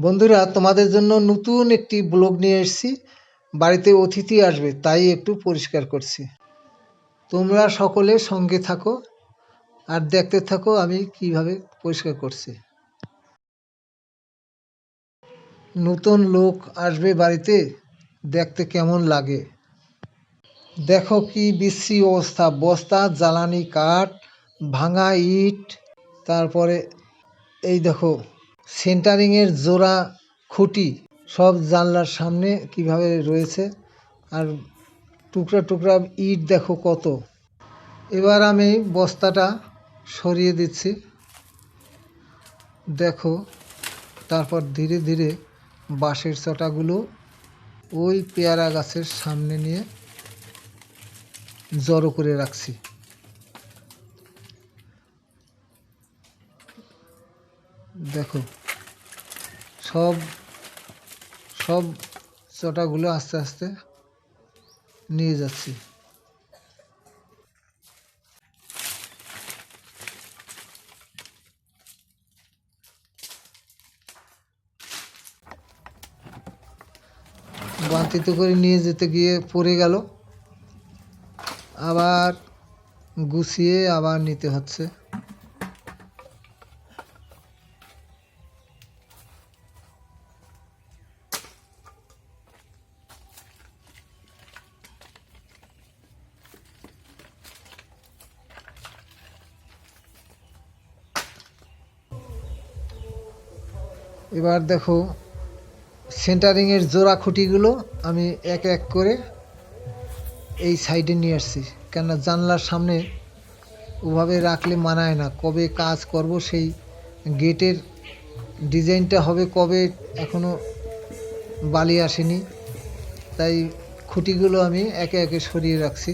বন্ধুরা, তোমাদের জন্য নতুন একটি ব্লগ নিয়ে এসেছি। বাড়িতে অতিথি আসবে, তাই একটু পরিষ্কার করছি। তোমরা সকলে সঙ্গে থাকো আর দেখতে থাকো আমি কীভাবে পরিষ্কার করছি। নতুন লোক আসবে বাড়িতে, দেখতে কেমন লাগে? দেখো কি বিশ্রী অবস্থা, বস্তা, জ্বালানি কাঠ, ভাঙা ইট, তারপরে এই দেখো। সেন্টারিংয়ের জোড়া খুঁটি সব জানলার সামনে কীভাবে রয়েছে আর টুকরা টুকরা ইট দেখো কত। এবার আমি বস্তাটা সরিয়ে দিচ্ছি। দেখো, তারপর ধীরে ধীরে বাঁশের চটাগুলো ওই পেয়ারা গাছের সামনে নিয়ে জড়ো করে রাখছি। দেখো সব সব চটাগুলো আস্তে আস্তে নিয়ে যাচ্ছি। বান্তিতে করে নিয়ে যেতে গিয়ে পড়ে গেল। আবার গুছিয়ে আবার নিতে হচ্ছে। এবার দেখো সেন্টারিংয়ের জোড়া খুঁটিগুলো আমি এক এক করে এই সাইডে নিয়ে আসছি। কেননা জানলার সামনে ওভাবে রাখলে মানায় না। কবে কাজ করব সেই গেটের ডিজাইনটা হবে কবে এখনও বালি আসেনি। তাই খুঁটিগুলো আমি একে একে সরিয়ে রাখছি।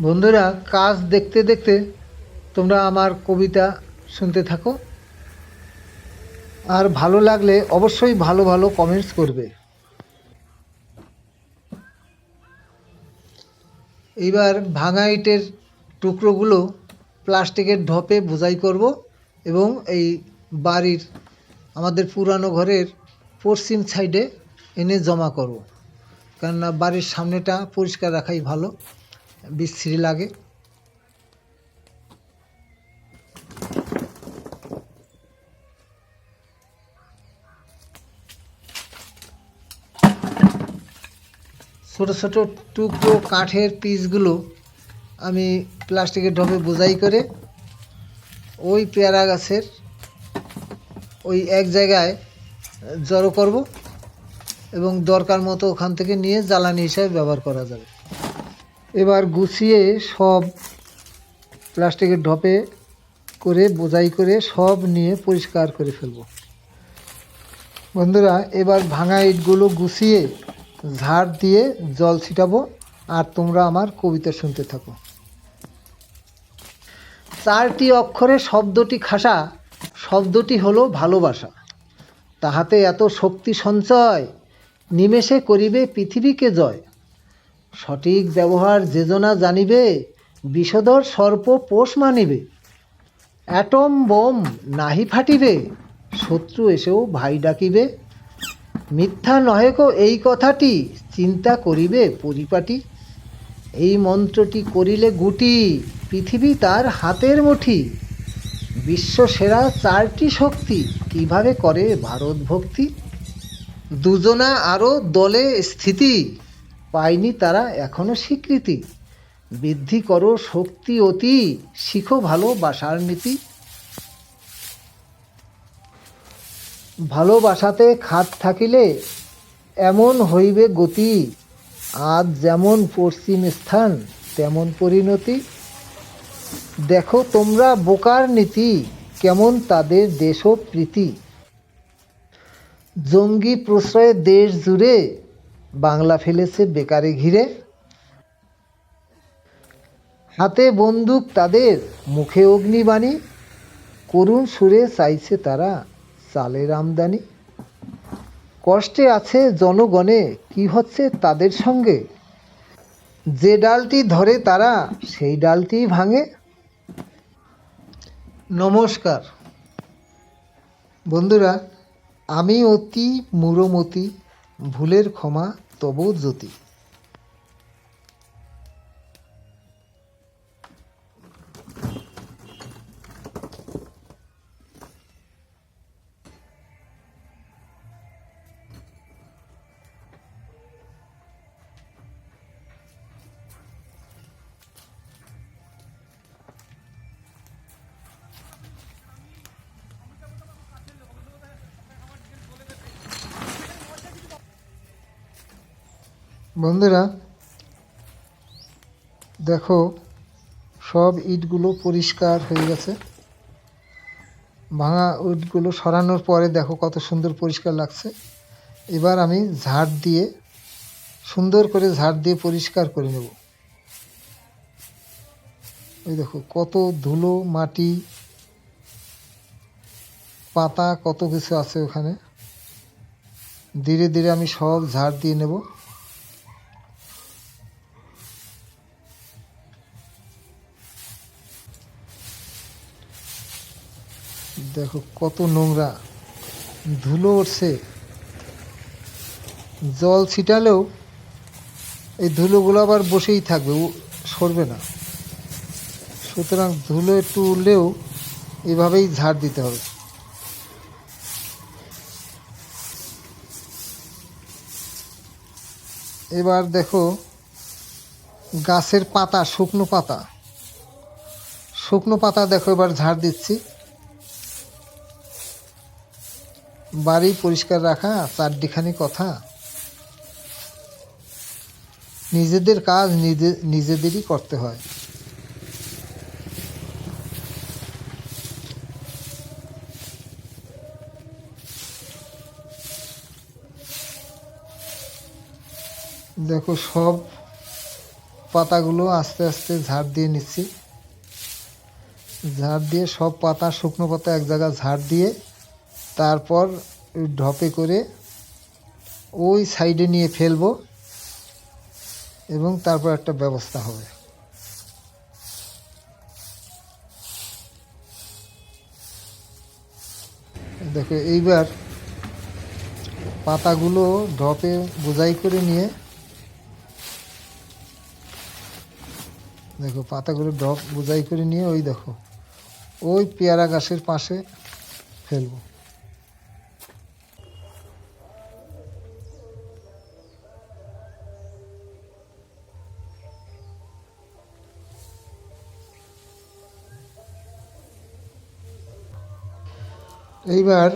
বন্ধুরা, কাজ দেখতে দেখতে তোমরা আমার কবিতা শুনতে থাকো। আর ভালো লাগলে অবশ্যই ভালো ভালো কমেন্টস করবে। এইবার ভাঙা ইটের টুকরোগুলো প্লাস্টিকের ঢপে বোঝাই করব এবং এই বাড়ির আমাদের পুরানো ঘরের পশ্চিম সাইডে এনে জমা করব। কেননা বাড়ির সামনেটা পরিষ্কার রাখাই ভালো বিশ্রী লাগে। ছোট ছোট টুকরো কাঠের পিসগুলো আমি প্লাস্টিকের ঢপে বোঝাই করে ওই পেয়ারা গাছের ওই এক জায়গায় জড়ো করব এবং দরকার মতো ওখান থেকে নিয়ে জ্বালানি হিসাবে ব্যবহার করা যাবে। এবার গুছিয়ে সব প্লাস্টিকের ঢপে করে, বোঝাই করে সব নিয়ে পরিষ্কার করে ফেলব। বন্ধুরা, এবার ভাঙা ইটগুলো গুছিয়ে ঝাড় দিয়ে জল ছিটাবো আর তোমরা আমার কবিতা শুনতে থাকো। চারটি অক্ষরে শব্দটি খাসা, শব্দটি হলো ভালোবাসা। তাহাতে এত শক্তি সঞ্চয়, নিমেষে করিবে পৃথিবীকে জয়। সঠিক ব্যবহার যেজনা জানিবে, বিষধর সর্প পোষ মানিবে। অ্যাটম বোম নাহি ফাটিবে, শত্রু এসেও ভাই ডাকিবে। মিথ্যা নহে কো এই কথাটি। চিন্তা করিবে পরিপাটি। এই মন্ত্রটি করিলে গুটি, পৃথিবী তার হাতের মুঠি। বিশ্ব সেরা চারটি শক্তি কীভাবে করে ভারত ভক্তি? দুজনা আরও দলে স্থিতি পায়নি তারা এখনও স্বীকৃতি। বৃদ্ধি করো শক্তি অতি, শিখো ভালো বাসার নীতি। ভালোবাসাতে খাত থাকিলে এমন হইবে গতি, আজ যেমন পশ্চিম স্থান, তেমন পরিণতি। দেখো তোমরা বোকার নীতি, কেমন তাদের দেশপ্রীতি জঙ্গি প্রশ্রয়ে দেশ জুড়ে, বাংলা ফেলেছে বেকারে ঘিরে। হাতে বন্দুক তাদের, মুখে অগ্নিবাণী। করুণ সুরে চাইছে তারা। চালের আমদানি? কষ্টে আছে জনগণে, কি হচ্ছে তাদের সঙ্গে? যে ডালটি ধরে তারা, সেই ডালটিই ভাঙে। নমস্কার। বন্ধুরা, আমি অতি মূরমতি, ভুলের ক্ষমা তব জ্যোতি। বন্ধুরা, দেখো, সব ইটগুলো পরিষ্কার হয়ে গেছে। ভাঙা ইটগুলো সরানোর পরে দেখো কত সুন্দর পরিষ্কার লাগছে। এবার আমি ঝাড় দিয়ে, সুন্দর করে ঝাড় দিয়ে পরিষ্কার করে নেব। এই দেখো, কত ধুলো, মাটি, পাতা, কত কিছু আছে ওখানে। ধীরে ধীরে আমি সব ঝাড় দিয়ে নেব। দেখো কত নোংরা। ধুলো উঠছে। জল ছিটালেও এই ধুলোগুলো আবার বসেই থাকবে সরবে না। সুতরাং ধুলো একটু উঠলেও এভাবেই ঝাড় দিতে হবে। এবার দেখো গাছের পাতা, শুকনো পাতা। শুকনো পাতা দেখো এবার ঝাড় দিচ্ছি। বাড়ি পরিষ্কার রাখা চারটিখানি কথা। নিজেদের কাজ নিজে, নিজেদেরই করতে হয়। দেখো, সব পাতাগুলো আস্তে আস্তে ঝাড় দিয়ে নিচ্ছি। ঝাড় দিয়ে সব পাতা, শুকনো পাতা এক জায়গায় ঝাড় দিয়ে তারপর ঢপে করে ওই সাইডে নিয়ে ফেলব এবং তারপর একটা ব্যবস্থা হবে। দেখো, এইবার পাতাগুলো ঢপে বোঝাই করে নিয়ে, দেখো, পাতাগুলো ঢপ বোঝাই করে নিয়ে ওই দেখো, ওই পেয়ারা গাছের পাশে ফেলব। এইবার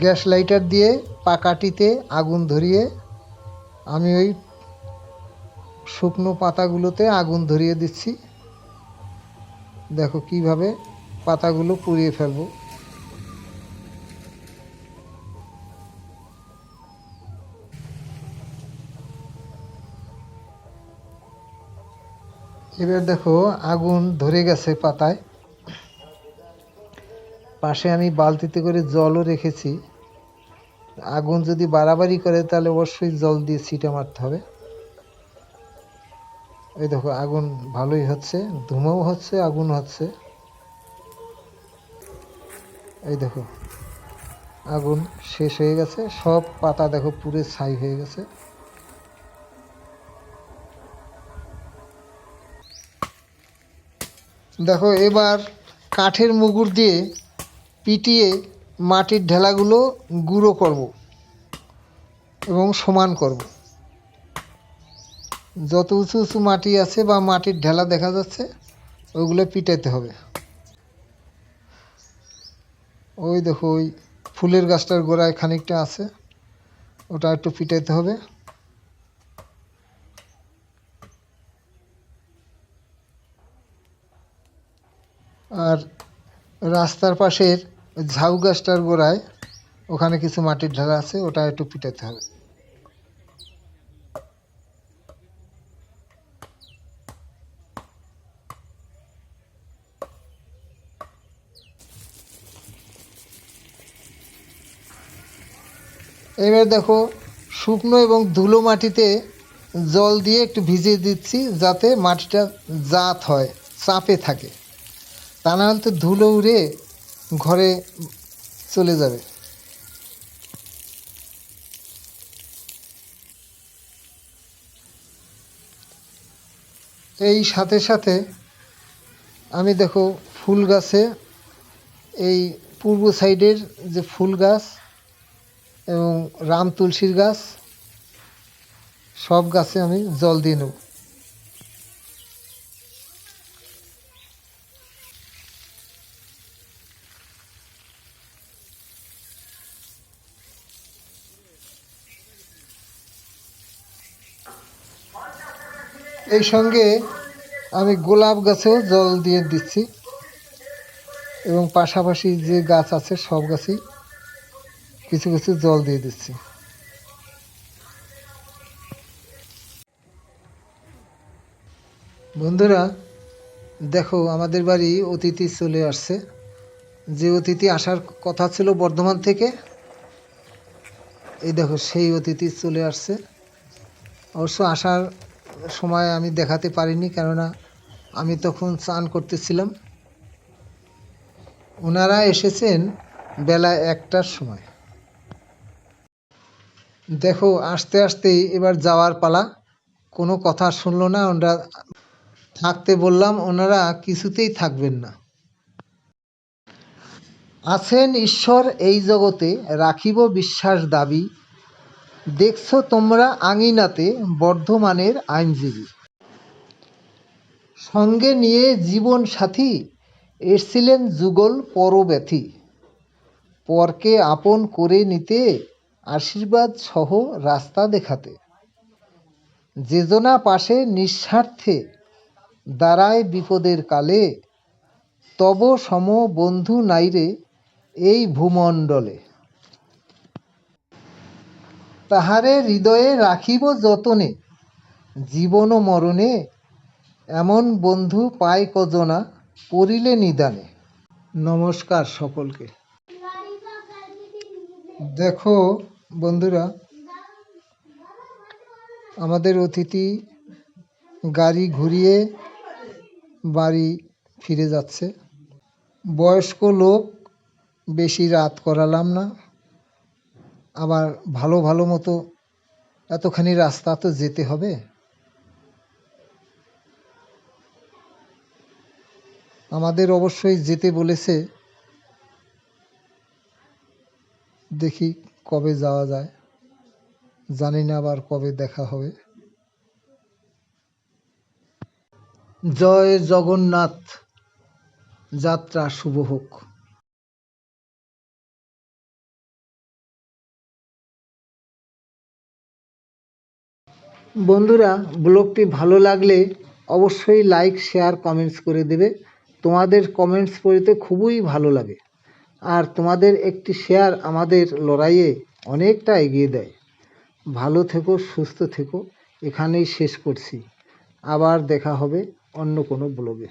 গ্যাস লাইটার দিয়ে পাকাটিতে আগুন ধরিয়ে আমি ওই শুকনো পাতাগুলোতে আগুন ধরিয়ে দিচ্ছি। দেখো কীভাবে পাতাগুলো পুড়িয়ে ফেলব। এবার দেখো আগুন ধরে গেছে পাতায়। পাশে আমি বালতিতে করে জলও রেখেছি। আগুন যদি বাড়াবাড়ি করে, তাহলে অবশ্যই জল দিয়ে ছিটা মারতে হবে। এই দেখো, আগুন ভালোই হচ্ছে, ধুমাও হচ্ছে, আগুন হচ্ছে। এই দেখো, আগুন শেষ হয়ে গেছে, সব পাতা দেখো পুরো ছাই হয়ে গেছে। দেখো, এবার কাঠের মুগুর দিয়ে পিটিয়ে মাটির ঢেলাগুলো গুঁড়ো করব এবং সমান করব। যত উঁচু উঁচু মাটি আছে বা মাটির ঢেলা দেখা যাচ্ছে ওইগুলো পিটাইতে হবে। ওই দেখো, ওই ফুলের গাছটার গোড়ায় খানিকটা আছে, ওটা একটু পিটাইতে হবে। আর রাস্তার পাশের ঝাউ গাছটার গোড়ায় ওখানে কিছু মাটির ঢেলা আছে, ওটা একটু পিটাতে হবে। এবার দেখো, শুকনো এবং ধুলো মাটিতে জল দিয়ে একটু ভিজিয়ে দিচ্ছি যাতে মাটিটা জাত হয়, চাপে থাকে। তা না হলে তো ধুলো উড়ে ঘরে চলে যাবে। এই সাথে সাথে আমি দেখো ফুল গাছে, এই পূর্ব সাইডের যে ফুল গাছ এবং রাম তুলসীর গাছ, সব গাছে আমি জল দিয়ে নেব। এই সঙ্গে আমি গোলাপ গাছেও জল দিয়ে দিচ্ছি এবং পাশাপাশি যে গাছ আছে সব গাছেই কিছু কিছু জল দিয়ে দিচ্ছি। বন্ধুরা, দেখো, আমাদের বাড়ি অতিথি চলে আসছে। যে অতিথি আসার কথা ছিল বর্ধমান থেকে, এই দেখো, সেই অতিথি চলে আসছে। অবশ্য আসার সময় আমি দেখাতে পারিনি, কেননা আমি তখন স্নান করতেছিলাম। ওনারা এসেছেন বেলা একটার সময়। দেখো, আস্তে আস্তেই এবার যাওয়ার পালা। কোনো কথা শুনলো না ওনারা থাকতে বললাম, ওনারা কিছুতেই থাকবেন না। আছেন ঈশ্বর এই জগতে, রাখিব বিশ্বাস দাবি দেখছ তোমরা আঙিনাতে বর্ধমানের আইনজীবী। সঙ্গে নিয়ে জীবন সাথী, এসছিলেন যুগল পরব্যথী। পরকে আপন করে নিতে আশীর্বাদ সহ রাস্তা দেখাতে। যেজনা পাশে নিঃস্বার্থে দাঁড়ায় বিপদের কালে, তব সম বন্ধু নাইরে এই ভূমণ্ডলে। তাহারে হৃদয়ে রাখিব যতনে, জীবন ও মরণে এমন বন্ধু পায় কজনা পড়িলে নিদানে। নমস্কার সকলকে। দেখো বন্ধুরা, আমাদের অতিথি গাড়ি ঘুরিয়ে বাড়ি ফিরে যাচ্ছে। বয়স্ক লোক বেশি রাত করালাম না। আবার ভালো ভালো মতো এতখানি রাস্তা তো যেতে হবে। আমাদের অবশ্যই যেতে বলেছে। দেখি কবে যাওয়া যায়। জানি না আবার কবে দেখা হবে। জয় জগন্নাথ, যাত্রা শুভ হোক। বন্ধুরা, ব্লগটি ভালো লাগলে অবশ্যই লাইক শেয়ার কমেন্টস করে দেবে। তোমাদের কমেন্টস পড়তে খুবই ভালো লাগে। আর তোমাদের একটি শেয়ার আমাদের লড়াইয়ে অনেকটা এগিয়ে দেয়। ভালো থেকো, সুস্থ থেকো, এখানেই শেষ করছি। আবার দেখা হবে অন্য কোনো ব্লগে।